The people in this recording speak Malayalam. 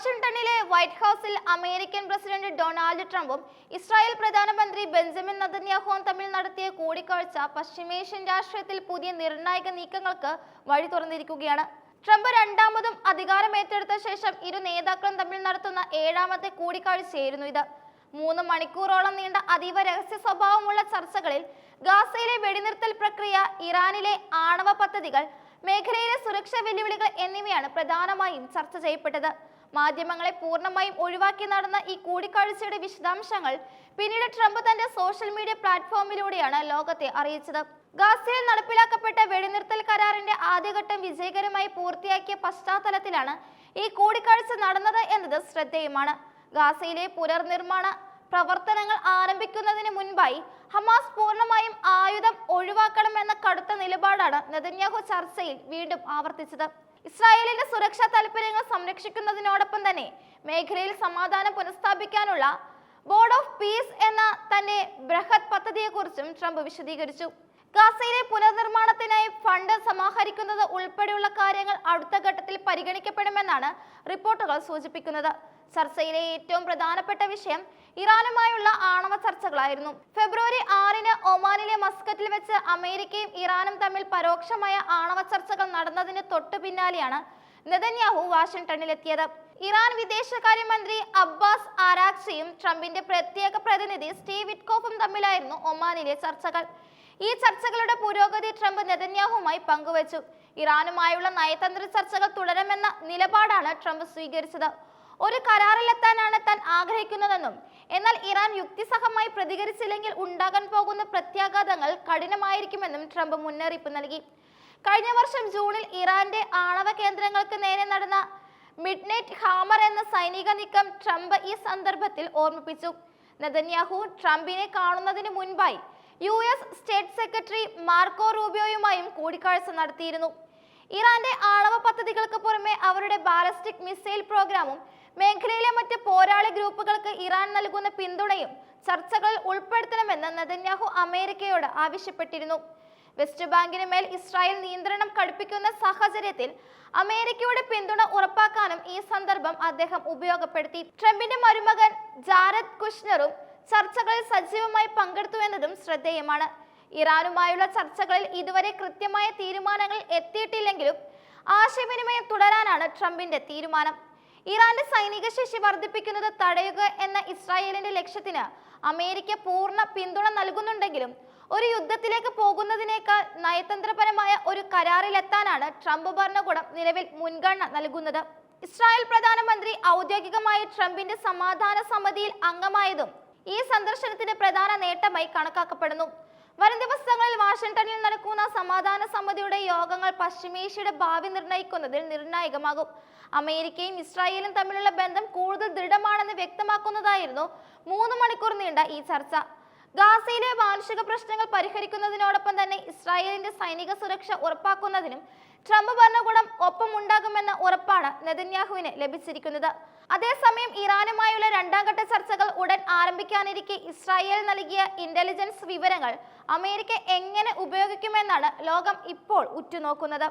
വാഷിംഗ്ടണിലെ വൈറ്റ് ഹൗസിൽ അമേരിക്കൻ പ്രസിഡന്റ് ഡൊണാൾഡ് ട്രംപും ഇസ്രായേൽ പ്രധാനമന്ത്രി ബെഞ്ചമിൻ നദന്യാഹോം തമ്മിൽ നടത്തിയ കൂടിക്കാഴ്ച പശ്ചിമേഷ്യൻ രാഷ്ട്രീയത്തിൽ പുതിയ നിർണായക നീക്കങ്ങൾക്ക് വഴി തുറന്നിരിക്കുകയാണ്. ട്രംപ് രണ്ടാമതും അധികാരമേറ്റെടുത്ത ശേഷം ഇരു നേതാക്കളും തമ്മിൽ നടത്തുന്ന ഏഴാമത്തെ കൂടിക്കാഴ്ചയായിരുന്നു ഇത്. മൂന്ന് മണിക്കൂറോളം നീണ്ട അതീവ രഹസ്യ സ്വഭാവമുള്ള ചർച്ചകളിൽ ഗാസയിലെ വെടിനിർത്തൽ പ്രക്രിയ ഇറാനിലെ ആണവ പദ്ധതികൾ മേഖലയിലെ സുരക്ഷാ വെല്ലുവിളികൾ എന്നിവയാണ് പ്രധാനമായും ചർച്ച ചെയ്യപ്പെട്ടത്. മാധ്യമങ്ങളെ പൂർണമായും ഒഴിവാക്കി നടന്ന ഈ കൂടിക്കാഴ്ചയുടെ വിശദാംശങ്ങൾ പിന്നീട് ട്രംപ് തന്റെ സോഷ്യൽ മീഡിയ പ്ലാറ്റ്ഫോമിലൂടെയാണ് ലോകത്തെ അറിയിച്ചത്. ഗാസയിൽ നടപ്പിലാക്കപ്പെട്ട വെടിനിർത്തൽ കരാറിന്റെ ആദ്യഘട്ടം വിജയകരമായി പൂർത്തിയാക്കിയ പശ്ചാത്തലത്തിലാണ് ഈ കൂടിക്കാഴ്ച നടന്നത് എന്നത് ശ്രദ്ധേയമാണ്. ഗാസയിലെ പുനർനിർമ്മാണ പ്രവർത്തനങ്ങൾ ആരംഭിക്കുന്നതിന് മുൻപായി ഹമാസ് പൂർണമായും ആയുധം ഒഴിവാക്കണമെന്ന കടുത്ത നിലപാടാണ് നെതന്യാഹു ചർച്ചയിൽ വീണ്ടും ആവർത്തിച്ചത്. ഇസ്രായേലിന്റെ സുരക്ഷാ താൽപര്യങ്ങൾ സംരക്ഷിക്കുന്നതിനോടൊപ്പം തന്നെ മേഖലയിൽ സമാധാനം പുനഃസ്ഥാപിക്കാനുള്ള ബോർഡ് ഓഫ് പീസ് എന്ന തന്റെ ബൃഹത് പദ്ധതിയെക്കുറിച്ചും ട്രംപ് വിശദീകരിച്ചു. ഗാസയിലെ പുനർനിർമ്മാണത്തിനായി ഫണ്ട് സമാഹരിക്കുന്നത് ഉൾപ്പെടെയുള്ള കാര്യങ്ങൾ അടുത്ത ഘട്ടത്തിൽ പരിഗണിക്കപ്പെടുമെന്നാണ് റിപ്പോർട്ടുകൾ സൂചിപ്പിക്കുന്നത്. ചർച്ചയിലെ ഏറ്റവും പ്രധാനപ്പെട്ട വിഷയം ഇറാനുമായുള്ള ആണവ ചർച്ചകളായിരുന്നു. ഫെബ്രുവരി ആറിന് ഒമാനിലെ മസ്കറ്റിൽ വെച്ച് അമേരിക്കയും ഇറാനും തമ്മിൽ പരോക്ഷമായ ആണവ ചർച്ചകൾ നടന്നതിന് തൊട്ടു പിന്നാലെയാണ് നെതന്യാഹു വാഷിംഗ്ടണിലെത്തിയത്. ഇറാൻ വിദേശകാര്യമന്ത്രി അബ്ബാസ് ആരാക്സിയും ട്രംപിന്റെ പ്രത്യേക പ്രതിനിധി സ്റ്റീവ് വിറ്റ്കോഫും തമ്മിലായിരുന്നു ഒമാനിലെ ചർച്ചകൾ. ഈ ചർച്ചകളുടെ പുരോഗതി ട്രംപ് നെതന്യാഹുമായി പങ്കുവച്ചു. ഇറാനുമായുള്ള നയതന്ത്ര ചർച്ചകൾ തുടരുമെന്ന നിലപാടാണ് ട്രംപ് സ്വീകരിച്ചത്. ഒരു കരാറിലെത്താനാണ് താൻ ആഗ്രഹിക്കുന്നതെന്നും. എന്നാൽ ഇറാൻ യുക്തിസഹമായി പ്രതികരിച്ചില്ലെങ്കിൽ ഉണ്ടാകാൻ പോകുന്ന പ്രത്യാഘാതങ്ങൾ കഠിനമായിരിക്കുമെന്നും ട്രംപ് മുന്നറിയിപ്പ് നൽകി. കഴിഞ്ഞ വർഷം ജൂണിൽ ഇറാന്റെ ആണവ കേന്ദ്രങ്ങൾക്ക് നേരെ നടന്ന മിഡ്നൈറ്റ് ഹാമർ എന്ന സൈനിക നീക്കം ട്രംപ് ഈ സന്ദർഭത്തിൽ ഓർമ്മിപ്പിച്ചു. നെതന്യാഹു ട്രംപിനെ കാണുന്നതിന് മുൻപായി U S state secretary Marco റൂബിയോയുമായും കൂടിക്കാഴ്ച നടത്തിയിരുന്നു. ഇറാന്റെ ആണവ പദ്ധതികൾക്ക് പുറമെ അവരുടെ ബാലസ്റ്റിക് മിസൈൽ പ്രോഗ്രാമും മേഖലയിലെ മറ്റ് പോരാളി ഗ്രൂപ്പുകൾക്ക് ഇറാൻ നൽകുന്ന പിന്തുണയും ചർച്ചകളിൽ ഉൾപ്പെടുത്തണമെന്ന് നെതന്യാഹു അമേരിക്കയോട് ആവശ്യപ്പെട്ടിരുന്നു. വെസ്റ്റ് ബാങ്കിന് മേൽ ഇസ്രായേൽ നിയന്ത്രണം കടുപ്പിക്കുന്ന സാഹചര്യത്തിൽ അമേരിക്കയുടെ പിന്തുണ ഉറപ്പാക്കാനും ഈ സന്ദർഭം അദ്ദേഹം ഉപയോഗപ്പെടുത്തി. ട്രംപിന്റെ മരുമകൻ ജാരദ് കുഷ്നറും ചർച്ചകളിൽ സജീവമായി പങ്കെടുത്തു എന്നതും ശ്രദ്ധേയമാണ്. ഇറാനുമായുള്ള ചർച്ചകളിൽ ഇതുവരെ കൃത്യമായ തീരുമാനങ്ങൾ എത്തിയിട്ടില്ലെങ്കിലും ആശയവിനിമയം തുടരാനാണ് ട്രംപിന്റെ തീരുമാനം. ഇറാന്റെ സൈനിക ശേഷി വർദ്ധിപ്പിക്കുന്നത് തടയുക എന്ന ഇസ്രായേലിന്റെ ലക്ഷ്യത്തിന് അമേരിക്ക പൂർണ പിന്തുണ നൽകുന്നുണ്ടെങ്കിലും ഒരു യുദ്ധത്തിലേക്ക് പോകുന്നതിനേക്കാൾ നയതന്ത്രപരമായ ഒരു കരാറിലെത്താനാണ് ട്രംപ് ഭരണകൂടം നിലവിൽ മുൻഗണന നൽകുന്നത്. ഇസ്രായേൽ പ്രധാനമന്ത്രി ഔദ്യോഗികമായി ട്രംപിന്റെ സമാധാന സമിതിയിൽ അംഗമായതും ഈ സന്ദർശനത്തിന്റെ പ്രധാന നേട്ടമായി കണക്കാക്കപ്പെടുന്നു. വരും ദിവസങ്ങളിൽ വാഷിംഗ്ടണിൽ നടക്കുന്ന സമാധാന സമിതിയുടെ യോഗങ്ങൾ പശ്ചിമേഷ്യയുടെ ഭാവി നിർണയിക്കുന്നതിൽ നിർണായകമാകും. അമേരിക്കയും ഇസ്രായേലും തമ്മിലുള്ള ബന്ധം കൂടുതൽ ദൃഢമാണെന്ന് വ്യക്തമാക്കുന്നതായിരുന്നു മൂന്ന് മണിക്കൂർ നീണ്ട ഈ ചർച്ച. ഗാസയിലെ മാനുഷിക പ്രശ്നങ്ങൾ പരിഹരിക്കുന്നതിനോടൊപ്പം തന്നെ ഇസ്രായേലിന്റെ സൈനിക സുരക്ഷ ഉറപ്പാക്കുന്നതിനും ട്രംപ് ഭരണകൂടം ഒപ്പമുണ്ടാകുമെന്ന ഉറപ്പാണ് നെതന്യാഹുവിന് ലഭിച്ചിരിക്കുന്നത്. അതേസമയം ഇറാനുമായുള്ള രണ്ടാം ഘട്ട ചർച്ചകൾ ഉടൻ ആരംഭിക്കാനിരിക്കെ ഇസ്രായേൽ നൽകിയ ഇന്റലിജൻസ് വിവരങ്ങൾ അമേരിക്ക എങ്ങനെ ഉപയോഗിക്കുമെന്നാണ് ലോകം ഇപ്പോൾ ഉറ്റുനോക്കുന്നത്.